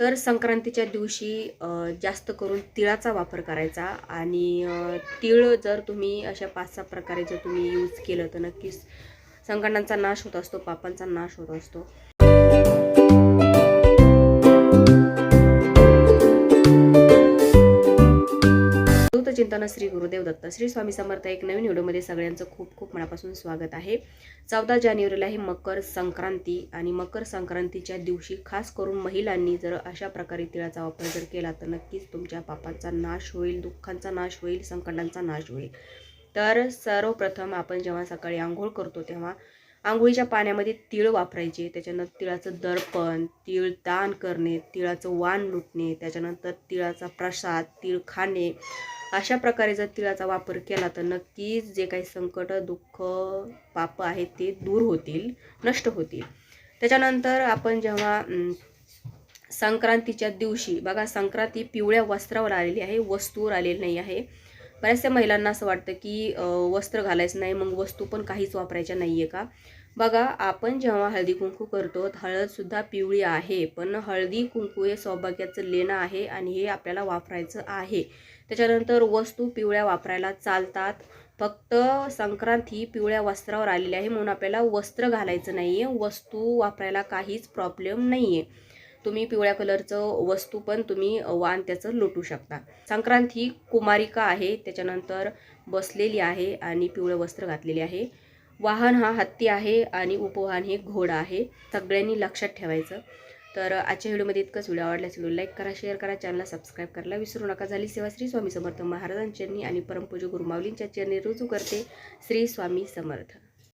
तर संक्रांतीच्या दिवशी जास्त करून तिळाचा वापर करायचा आणि तिळ जर तुम्ही अशा पाच सहा प्रकारे जर तुम्ही यूज केलं तर नक्कीच संकटांचा नाश होत असतो पापांचा नाश होत असतो. चिंतन श्री गुरुदेव दत्त श्री स्वामी समर्थ एक नवीन व्हिडिओमध्ये सगळ्यांचं खूप खूप मनापासून स्वागत आहे. चौदा जानेवारीला ही मकर संक्रांती आणि मकर संक्रांतीच्या दिवशी खास करून महिलांनी जर अशा प्रकारे तिळाचा वापर जर केला तर नक्कीच तुमच्या पापांचा नाश होईल दुःखांचा नाश होईल संकटांचा नाश होईल. तर सर्वप्रथम आपण जेव्हा सकाळी आंघोळ करतो तेव्हा आंघोळीच्या पाण्यामध्ये तीळ वापरायचे त्याच्यानंतर तिळाचं दर्पण तीळ दान करणे तिळाचं वाण लुटणे त्याच्यानंतर तिळाचा प्रसाद तीळ खाणे अशा प्रकारे जर तिळाचा वापर केला तर नक्कीच जे काही संकट दुःख पाप आहेत ते दूर होतील नष्ट होतील. त्याच्यानंतर आपण जेव्हा संक्रांतीच्या दिवशी बघा संक्रांती पिवळ्या वस्त्रावर आलेली आहे वस्तूवर आलेली नाही आहे. बऱ्याचशा महिलांना असं वाटतं की वस्त्र घालायचं नाही मग वस्तू पण काहीच वापरायच्या नाही आहे का? बघा आपण जेव्हा हळदी कुंकू करतो हळदसुद्धा पिवळी आहे पण हळदी कुंकू हे सौभाग्याचं लेणं आहे आणि हे आपल्याला वापरायचं आहे. त्याच्यानंतर वस्तू पिवळ्या वापरायला चालतात. फक्त संक्रांत ही पिवळ्या वस्त्रावर आलेली आहे म्हणून आपल्याला वस्त्र घालायचं नाही आहे वस्तू वापरायला काहीच प्रॉब्लेम नाही आहे तुम्ही पिवळ्या कलरचं वस्तू पण तुम्ही वाण त्याचं लुटू शकता. संक्रांत ही कुमारिका आहे त्याच्यानंतर बसलेली आहे आणि पिवळं वस्त्र घातलेले आहे. वाहन हा हत्ती आहे आणि उपवाहन हे घोडा आहे. सगळ्यांनी लक्षात ठेवायचं. तर आजच्या व्हिडिओमध्ये इतकंच. व्हिडिओ आवडल्यास व्हिडिओ लाईक करा शेअर करा चॅनलला सबस्क्राईब करायला विसरू नका. झाली सेवा श्री स्वामी समर्थ महाराजांच्यांनी आणि परमपूज गुरुमावलींच्या चरणी रुजू करते श्री स्वामी समर्थ.